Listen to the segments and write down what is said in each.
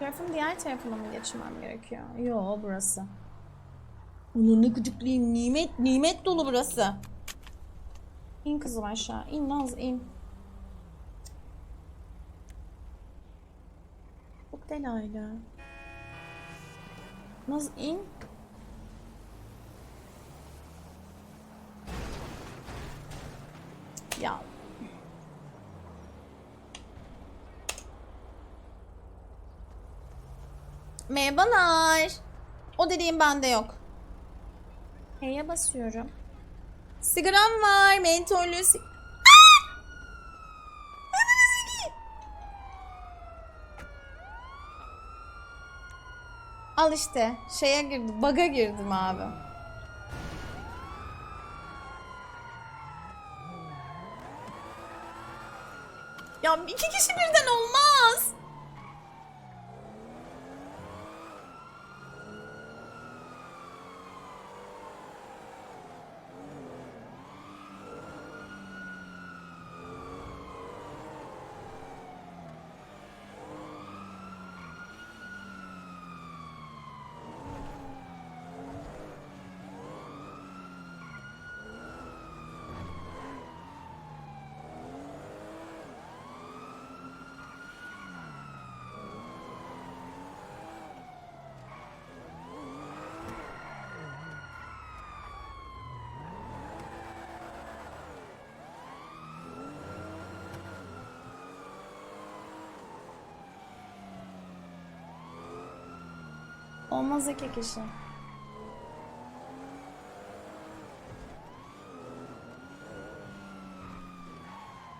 Tarafın diğer tarafına mı geçmem gerekiyor? Yo burası. Onu ne gıcıklıyım. Nimet, nimet dolu burası. İn kızım aşağı. İn Naz in. Çok delaylı. Naz in. Ya. Merhabalar. O dediğim bende yok. H'ye basıyorum. Sigaram var. Mentollü si-. Al işte. Şeye girdim. Baga girdim abi. Ya iki kişi birden olmaz. Olmaz iki kişi.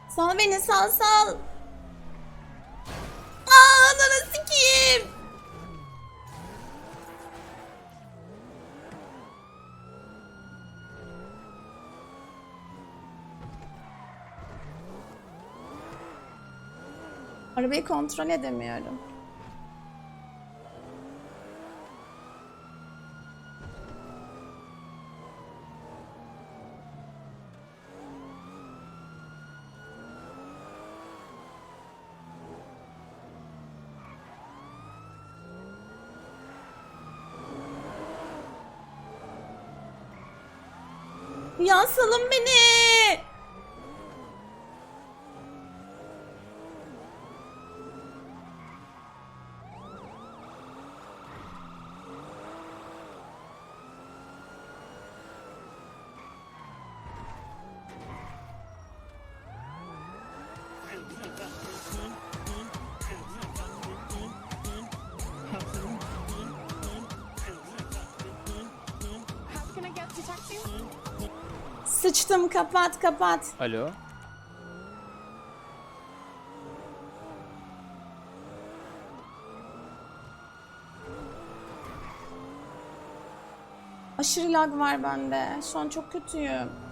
Sal beni sal sal. Aa ananı sikeyim. Arabayı kontrol edemiyorum. Ya salın beni. Kapat kapat. Alo. Aşırı lag var bende. Şu an çok kötüyüm.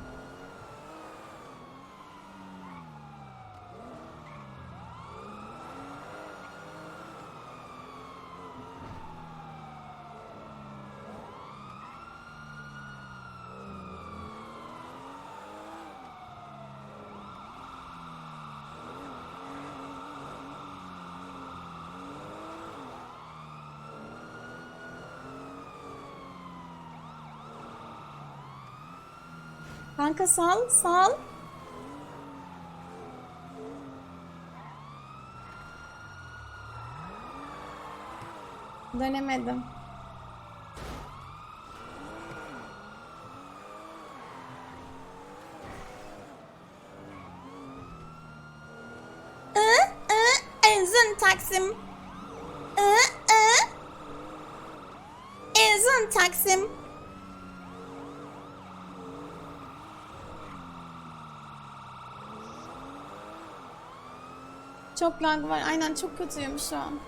Kanka sal sal. Dönemedim. I, ı, Enzin Taksim. I, ı. Enzin Taksim. Çok lag var. Aynen çok kötüyüm şu an.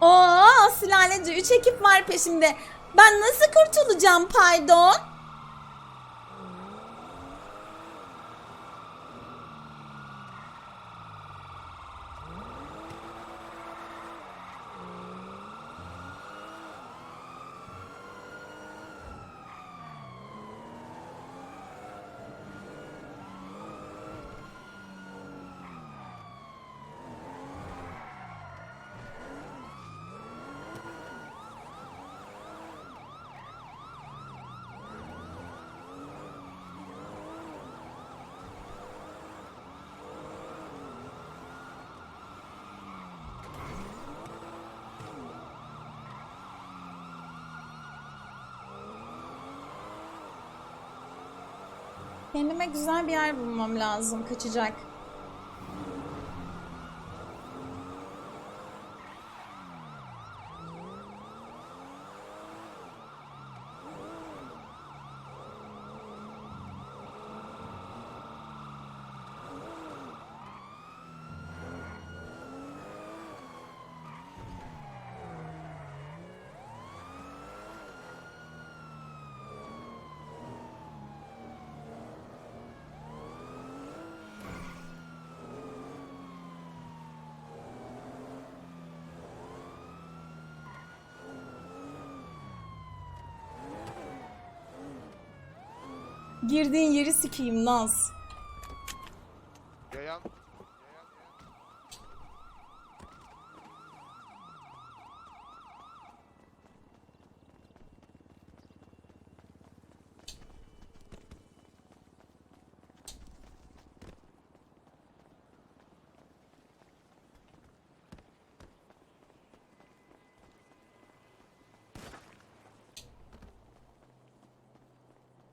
Oo, sülalece 3 ekip var peşimde. Ben nasıl kurtulacağım pardon? Kendime güzel bir yer bulmam lazım kaçacak. Girdiğin yeri sikeyim Naz. Yayan. Yayan.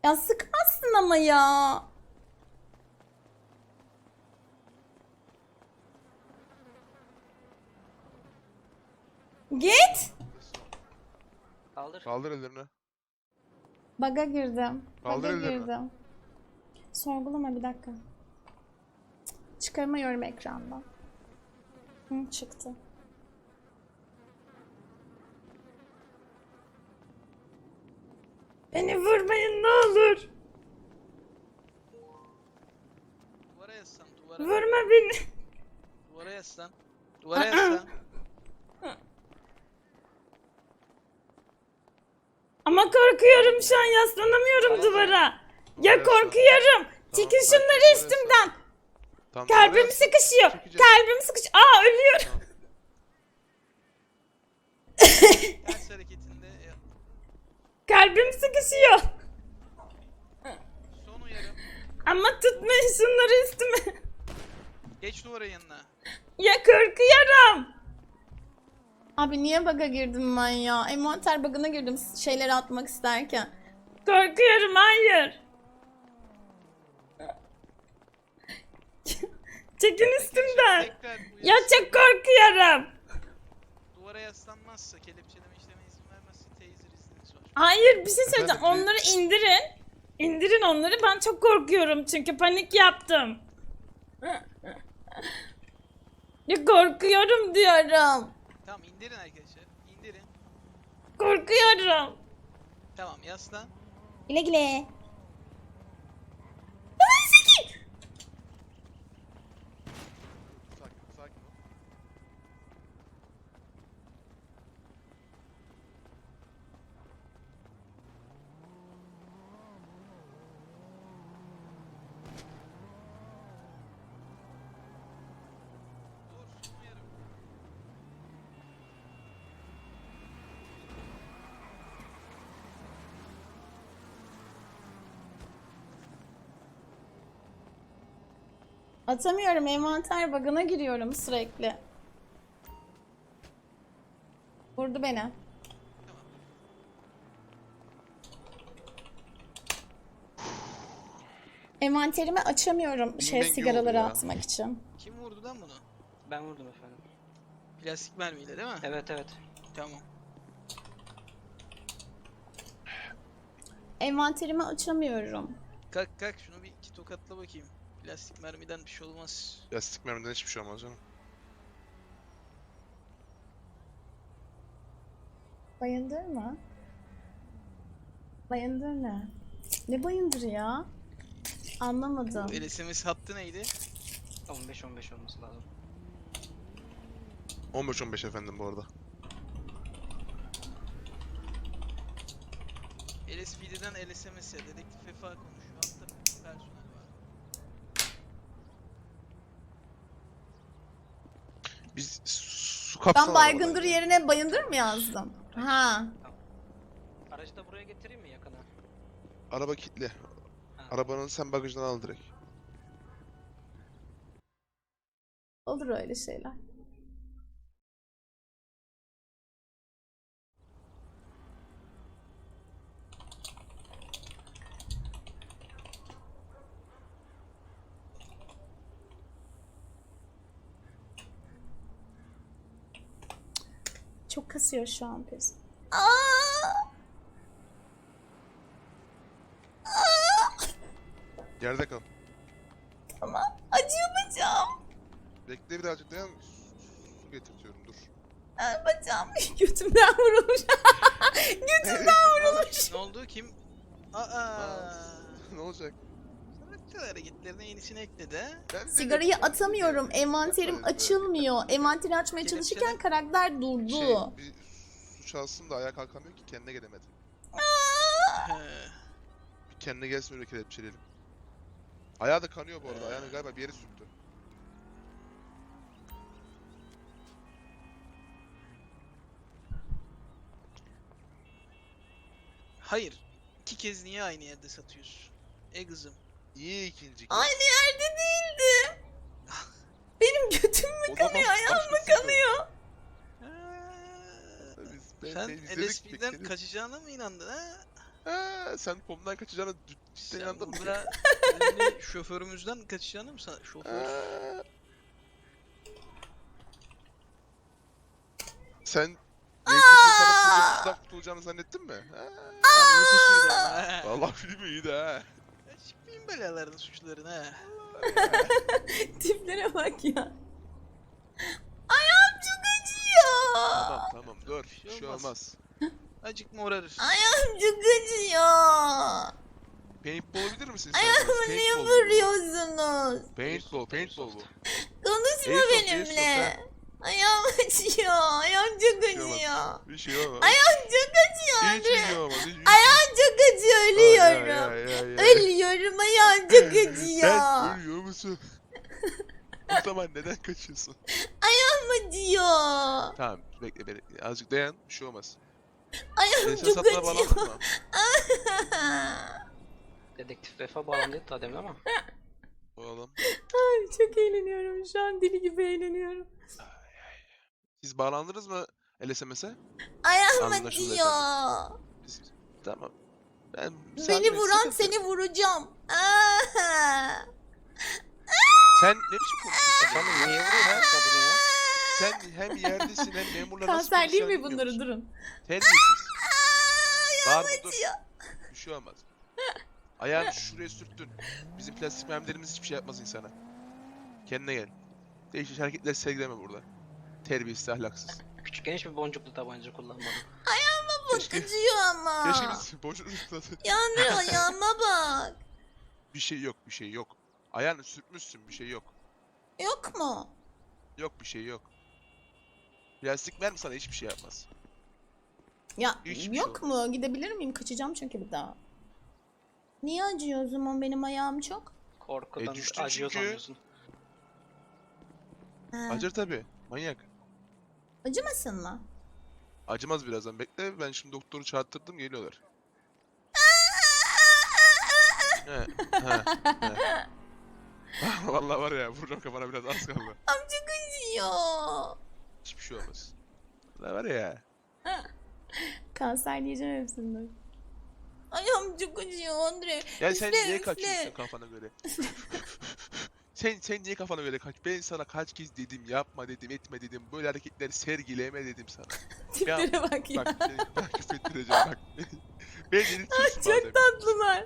Ya sıkmazsın ama ya. Git. Kaldır. Kaldır ellerini. Baga girdim. Kaldır Baga ellerini. girdim. Sorgulama bir dakika. Çıkarmıyorum ekrandan. Hı, çıktı. Beni vurmayın ne olur. Duvara. Vurma beni. Duvara yaslan. Duvara yaslan. Ama korkuyorum şu an yaslanamıyorum Hayır. duvara. Ya Duvara korkuyorum. Tamam, Çekin şunları duvara üstümden. Tamam, Kalbim yaslan. sıkışıyor. Çekeceğiz. Kalbim sıkış. Aa ölüyorum. Ters hareketinde ya- Kalbim sıkışıyor. son uyarım. Ama tutmayın şunları üstüme. Geç duvara yanına. Ya korkuyorum. Abi niye baga girdim ben ya? Envanter bug'ına girdim şeyleri atmak isterken. Korkuyorum hayır. Çekin üstümden. Ya çok korkuyorum. Duvara yaslanmazsa kelepçeleme işlemi izin vermezse taser izniniz var. Hayır bir şey söyleyeceğim. Efendim, Onları indirin. İndirin onları. Ben çok korkuyorum çünkü panik yaptım. Ya korkuyorum diyorum. Tamam indirin arkadaşlar. İndirin. Korkuyorum. Tamam yaslan. Güle güle. Sakin, sakin ol. Dur son uyarım. Atamıyorum. Envanter bug'ına giriyorum sürekli. Vurdu beni. Envanterimi açamıyorum şey rengi sigaraları oldu ya. atmak için. Kim vurdu lan bunu? Ben vurdum efendim. Plastik mermiyle değil mi? Evet evet. Tamam. Envanterimi açamıyorum. Kalk kalk şunu bir iki tokatla bakayım. Plastik mermiden bir şey olmaz. Yastık mermiden hiçbir şey olmaz canım. Bayındır mı? Bayındır ne? Ne bayındır ya? Anlamadım. Bu LSMS hattı neydi? 15 15 olması lazım. 15-15 efendim bu arada. LSPD'den LSMS'e dedektif Vefa konuşuyor. Hatta personel var. Biz Ben baygındır yerine bayındır mı yazdım? Ha. Aracı da buraya getireyim mi yakına? Araba kilitli. Ha. Arabanın sen bagajdan al direkt. Olur öyle şeyler. Çok kasıyor şu an pes. Aa! Yerde kal. Tamam. Acıyor bacağım. Bekle birazcık dayan. Su- Su getirtiyorum dur. Aa, Bacağım götümden vurulmuş. götümden vurulmuş. Ne oldu? Kim? Aa. ne olacak? Sanatçı hareketlerine yenisini ekledi? Ben de- Sigarayı atamıyorum. Envanterim öyle. açılmıyor. Envanteri açmaya çalışırken Kelepçele. karakter durdu. Şey, bir su çalsın da ayağa kalkamıyor ki kendine gelemedi. He. Bir kendine gelsin öyle kelepçeleyelim. Ayağı da kanıyor bu arada. Ayağını galiba bir yere sürttü. Hayır. İki kez niye aynı yerde satıyorsun? E kızım. Niye ikinci kez? Aynı yerde değildi. Benim götüm mü O zaman kanıyor, ayağım mı başkasıydı. kanıyor? Biz, ben, Sen ben izledik, LSP'den kaçacağına mı inandın ha? Ha, sen pomdan kaçacağına cidden Sen inandın mı? burada ünlü şoförümüzden kaçacağını mı san- şoför? Ha. Sen Neyse sana kurtulacağını kurtulacağını zannettin mi? Ha. Ha. Vallahi film iyiydi ha. Çıkmayın belalarını suçlarını ha. Tiplere bak ya. Ayağım çok acıyor. Tamam tamam dur. Bir şey olmaz. olmaz. Acık morarır. Ayağım çok acıyor. Paintball bilir misin? Ayağımı sen? niye Paintball vuruyorsunuz? Paintball, paintball bu. Konuşma Airsoft, benimle. airsoft, Ayağım acıyor. Ayağım çok Bir şey olmaz. acıyor. Bir şey olmaz. Ayağım çok acıyor. Hiç bir şey olmaz. Hiç, hiç- Ayağım çok acıyor. Ay, ay, Ölüyorum. ay, ay, ay. Ölüyorum. Ayağım çok acıyor. Sen ölüyor musun? o zaman neden kaçıyorsun? Ayağım acıyor. Tamam bekle bekle. Azıcık dayan. Bir şey olmaz. Ayağım Sen çok acıyor. Dedektif Vefa bağlandı daha demin ama. Oğlum. Ay, çok eğleniyorum. Şu an deli gibi eğleniyorum. Siz bağlandınız mı LSMS'e? Ayağım Anlaşıldı acıyor. Biz- Tamam. Ben Beni vuran seni vuracağım. Sen ne biçim konuşuyorsun? Efendim niye vuruyorsun kadını ya? Sen hem yerdesin hem memurla nasıl Kanser değil mi bunları durun. Terbiyesiz. Ayağım Bağırma dur. Bir şey olmaz. Ayağını şuraya sürttün. Bizim plastik mermilerimiz hiçbir şey yapmaz insana. Kendine gel. Değişik hareketler sergileme burada. Terbiyesiz, ahlaksız. Küçükken hiçbir boncuklu tabanca kullanmadım. Bak Keşke- acıyor ama. Keşke biz boşuna Yandı ayağıma bak. Bir şey yok, bir şey yok. Ayağını sürtmüşsün, bir şey yok. Yok mu? Yok bir şey yok. Plastik mermi sana hiçbir şey yapmaz. Ya Hiçbir şey yok mu? Gidebilir miyim? Kaçacağım çünkü bir daha. Niye acıyor o zaman benim ayağım çok? Korkudan E, düştün acıyor çünkü. sanıyorsun. Ha, Acır tabi. Manyak. acımasın mı? Acımaz birazdan. Bekle ben şimdi doktoru çağırttırdım geliyorlar. he, he, he. Vallahi var ya vuracağım kafana biraz az kaldı. Am çok acıyor. Hiçbir şey olmaz. Vallahi var ya. Kanser diyeceğim hepsinden. Ayağım çok acıyor Andre. Ya sen Üfle, niye üfle. kaçıyorsun kafana göre? Sen sen niye kafana göre kaç? Ben sana kaç kez dedim yapma dedim etme dedim böyle hareketleri sergileme dedim sana. Tiplere bak ya. Bak seni bak küfrettireceğim bak. ben delirtiyorsun Çok bazen. tatlılar.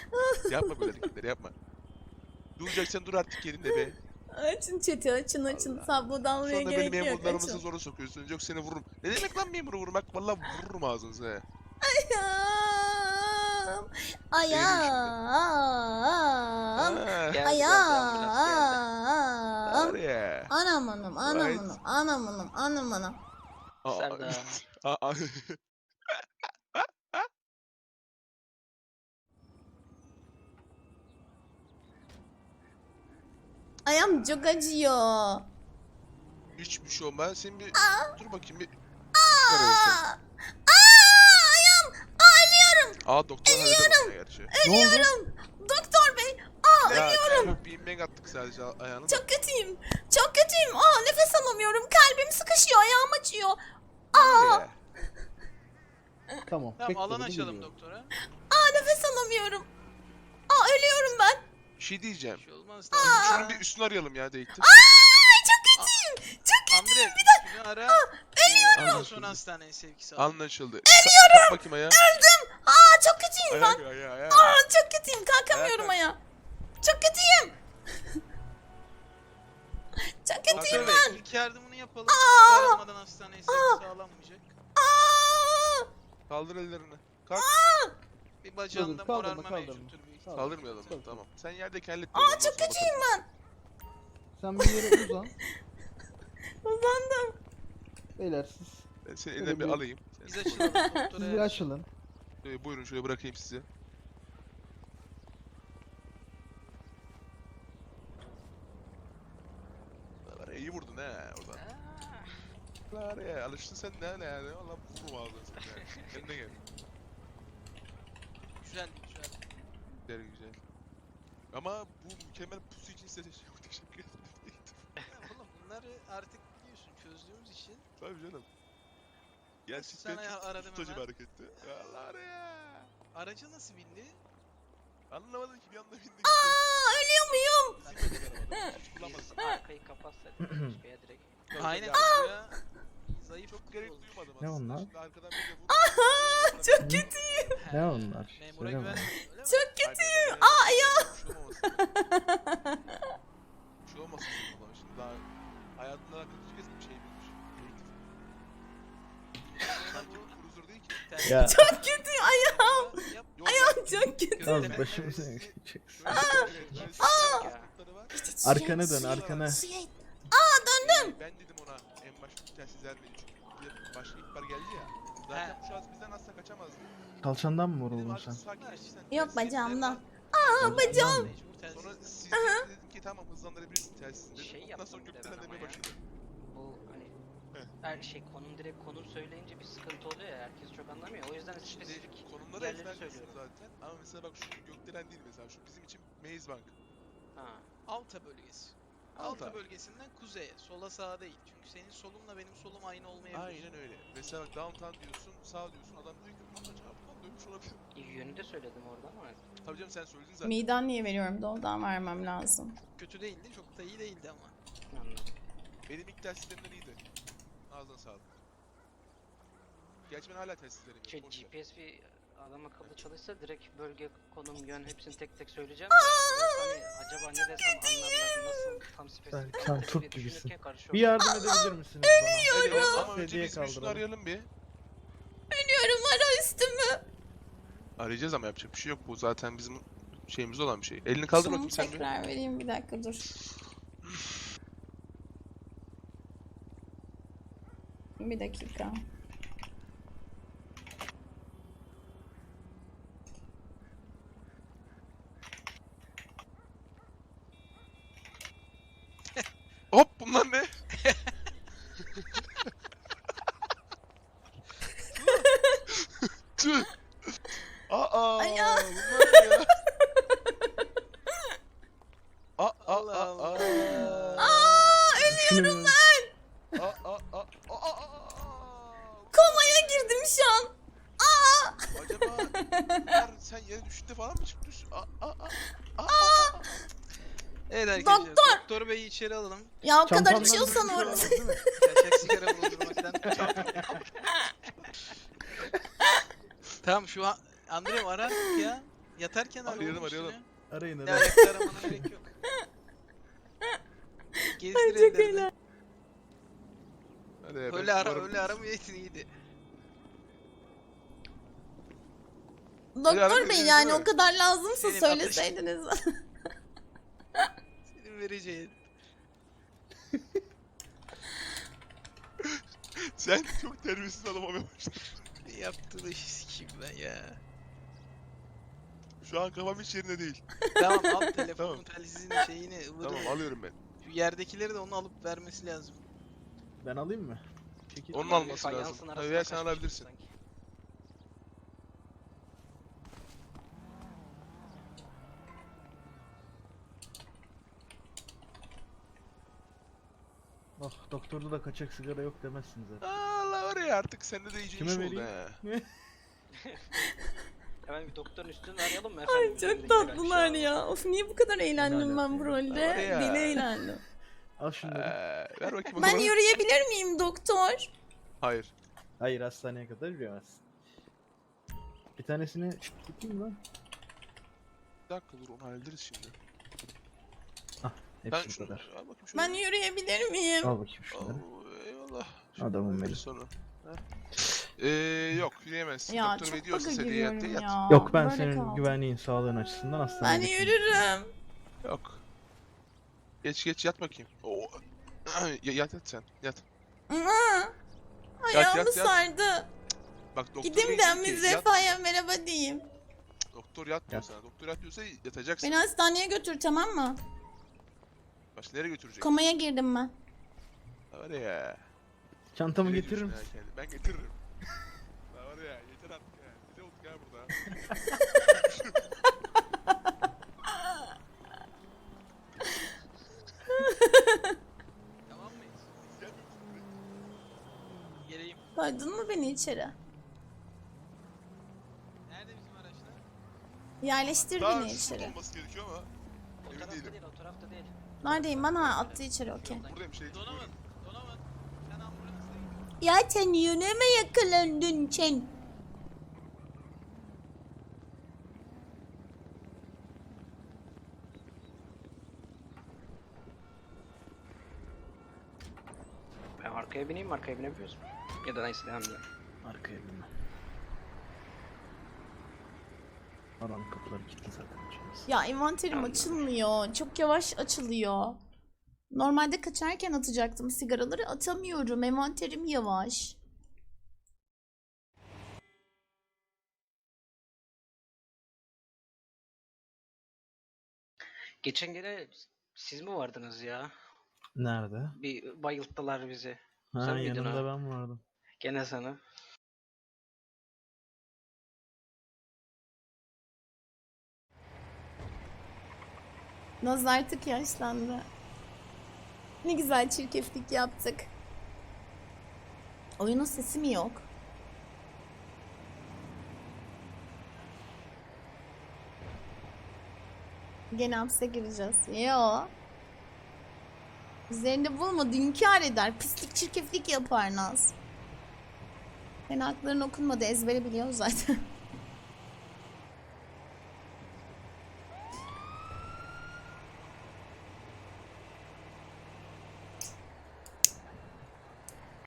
Yapma böyle hareketleri yapma. Duracaksan dur artık yerinde be. Açın chat'i açın açın. Allah. Sabah dalmaya Sonra gerek beni yok memurlarımızı zora sokuyorsunuz. Yok seni vururum. Ne demek lan memuru vurmak? Vallahi vururum ağzınıza. he. Ayağım. Ayağım. Ayağım. Anam anam anam anam anam anam anam anam. Aa, Sen de. aa, aa. Ayağım çok acıyor. Hiçbir şey olmaz. Sen bir dur bakayım bir. Aa, aa. Aa doktor onu gerçi. Ölüyorum. Doktor bey. Aa Ya ölüyorum. çok bir inmek attık sadece a- ayağını. Çok kötüyüm. Çok kötüyüm. Aa nefes alamıyorum. Kalbim sıkışıyor. Ayağım acıyor. Aa. Tamam. Tamam alan açalım doktora. aa nefes alamıyorum. Aa ölüyorum ben. Bir şey diyeceğim. Bir şey olmaz Aa. Şunun bir üstünü arayalım ya Deyktir. Ay çok kötüyüm. Çok Andre kötüyüm. Bir dakika. şunu ara. ölüyorum. Ondan sonra hastaneye. Anlaşıldı. Eliyorum. bakayım ayağa. Aa çok kötüyüm ben. Ayağa ayağa ayağa. Aa çok kötüyüm. Kalkamıyorum Ayağa. Çok kötüyüm. çok kötüyüm ben. İlk yardımını yapalım. Aa! Çağırmadan hastaneye sağlanmayacak. Aa! Kaldır ellerini. Kalk. Bir bacağında Dur, kaldırma, morarma kaldırma. mevcuttur büyük Kaldır. Kaldırmayalım. Kaldır. Tamam. Sen yerdeki hallet. Aa çok kötüyüm ben. Sen bir yere uzan. Uzandım. Beyler siz, Ben seni Şöyle bir bir- alayım. Biz açılalım siz bir açılın. Ee, buyurun şöyle bırakayım sizi. Var ya, iyi vurdun he oradan. Var ya alıştın sen ne ne yani. Allah vururum ağzına sen yani. Kendine gel. Güzel güzel. Güzel güzel. Ama bu mükemmel pusu için size çok teşekkür ederim. Oğlum bunları artık biliyorsun çözdüğümüz için. Tabii canım. Gerçekten Sana çok aradım ustacı bir hemen. hareketti. Allah ya. Aracı nasıl bindi? Anlamadım ki bir anda bindik. Aa ölüyor muyum? Biz arkayı kapatsak başkaya direkt. Aynen Ya, ya. Zayıf Çok gerek oldu. duymadım Ne aslında. onlar? Şimdi arkadan bir de vurdu. Aha çok kötüyüm. Ne onlar? Memura Söyle bana. mi? Çok kötüyüm. Aa ya. Şey olmasın şimdi bana. Şimdi daha hayatında akıllıcı kez bir şey bilmiş. Eğitim. Sanki bu cruiser değil ki. Tersi- Ya Çok kötüyüm ayağım. Ayağım çok kötü. Evet. başımıza Aa! Arkana dön arkana. Suya it. Aa döndüm. Ben dedim ona en başta telsiz vermeyin çünkü bir başka ihbar geldi ya. Zaten şu an bizden asla kaçamazdı. Kalçandan mı Dedim vuruldun sen? Yok telsiz bacağımdan. Aa bacağım. Telsiz. Sonra siz de dedim ki tamam hızlandırabilirsin telsizi dedim. Şey Ondan yaptım sonra bir de gökten ben demeye ama ya. başladı. Her şey konum direkt konum söyleyince bir sıkıntı oluyor ya herkes çok anlamıyor. O yüzden spesifik Şimdi konumları yerleri ezberlesin söylüyorum. zaten. Ama mesela bak şu gökdelen değil mesela şu bizim için Maze Bank. Ha. Alta bölgesi. Alta. Alta bölgesinden kuzeye, sola sağa değil. Çünkü senin solunla benim solum aynı olmayabilir. Aynen öyle. Mesela bak downtown diyorsun, sağ diyorsun. Adam diyor ki acaba buradan dönmüş olabilir. Yönü de söyledim orada ama Tabii canım sen söyledin zaten. Miden niye veriyorum? Doldan vermem lazım. Kötü değildi, çok da iyi değildi ama. anladım. Benim ilk telsizlerimden iyiydi. Ağzına sağlık. Gerçi ben hala telsizlerim Şey, yok. boş ver. GPS bir adam akıllı çalışsa direkt bölge, konum, yön hepsini tek tek söyleyeceğim. biraz hani acaba ne desem anlarlar nasıl tam spesifik sen anlatır Türk gibisin. Bir yardım edebilir misiniz bana? Hadi ama önce Hediye biz bir şunu kaldıralım. arayalım bir. Ölüyorum ara üstümü. Arayacağız ama yapacak bir şey yok. Bu zaten bizim şeyimiz olan bir şey. Elini kaldır Şunu bakayım sen bir. tekrar vereyim bir dakika dur. Bir dakika. Hop bunlar ne? Tüh. Aa, Ay ya. bunlar ne ya? Aa, aa, Allah aa, Allah. aa. Aa ölüyorum ben. Aa, aa, aa, aa, aa. Komaya girdim şu an. Aa. Acaba bunlar sen yere düştüğünde falan mı çıkmış? Aa, aa, aa, aa. Evet arkadaşlar, Doktor! doktor beyi içeri alalım. Ya o kadar içiyorsan mi? Kaçak sigara bulundurmaktan Tamam şu an Andrei arar ya. Yatarken ara Arayalım, arayalım. Arayın arayın. ayakta aramana gerek yok. Gezdir Çok ellerini. be, Öyle ara, öyle aramayaydın iyiydi. Doktor bey yani o kadar lazımsa Senin söyleseydiniz. Senin vereceğin. Sen çok terbiyesiz adam olmaya başladın. Yaptığı işi sikeyim ben ya. Şu an kafam hiç yerinde değil. Tamam al telefonun Tamam. telsizini şeyini ıvırı. Tamam alıyorum ben. Şu yerdekileri de onu alıp vermesi lazım. Ben alayım mı? Çekil. Onun alması fayansın lazım. Veya sen alabilirsin. sanki. Doktorda da kaçak sigara yok demezsiniz zaten. Allah var ya artık sende de iyice Kime iş oldu vereyim? he. Hemen bir doktorun üstünü arayalım mı Ay efendim? çok Üzerindeki tatlılar ya. Of niye bu kadar eğlendim ben bu alaka rolde? ya? Var. Deli eğlendim. Al şunları. Ee, ver bakayım o Ben zaman. yürüyebilir miyim doktor? Hayır. Hayır hastaneye kadar yürüyemezsin. Bir tanesini tutayım mı? Bir dakika dur onu hallederiz şimdi. Ben Hepsi bu şunu kadar. al bakayım şunu. Ben yürüyebilir miyim? Al bakayım şunları. Oo, eyvallah. Adamım Şimdi benim. Sonra. Ha? Ee, yok yürüyemezsin. Ya Doktor çok diyorsa baka seni giriyorum yattı yat. ya. Yok ben Böyle senin kaldım. güvenliğin, sağlığın açısından Ben hastaneye götürürüm. yürürüm. Yok. Geç geç yat bakayım. Oo. Ya- yat yat sen. Yat. Aa, Ayağımı yat, yat. sardı. Bak doktor ben diyor bir ki, yat. Zefa'ya merhaba diyeyim. Doktor yat diyor Yat. sana. Doktor yat diyorsa yatacaksın. Beni hastaneye götür tamam mı? Başka nereye götürecek? Komaya girdim ben. Var ya. Çantamı Nereye getirir diyorsun misin? ya kendi? Ben getiririm. Ha, var ya yeter artık ya. Bize olduk ya burada. Tamam mıyız? Geleyim. Koydun mu beni içeri? Nerede bizim araçlar? Yerleştir Daha beni şurada içeri. olması gerekiyor ama O Emin tarafta değilim. değil, o tarafta değil. Neredeyim ben? Ha attı içeri okey. buradayım şey. Donovan. Donovan. Sen ambulansla git. Ya sen yine mi yakalandın sen? Ben arkaya bineyim mi? Arkaya binebiliyoruz mu? Ya da neyse devam edelim. Arkaya binme. Aranın kapıları kilitli zaten açılmaz. Ya envanterim açılmıyor. Çok yavaş açılıyor. Normalde kaçarken atacaktım sigaraları. Atamıyorum. Envanterim yavaş. Geçen gene siz mi vardınız ya? Nerede? Bir bayılttılar bizi. Ha Sen miydin yanımda ben vardım. Gene sana. Naz artık yaşlandı. Ne güzel çirkeflik yaptık. Oyunun sesi mi yok? Gene hapse gireceğiz. Yo. Üzerinde bulma, inkar eder. Pislik çirkeflik yapar Naz. Senin hakların okunmadı ezbere biliyor zaten.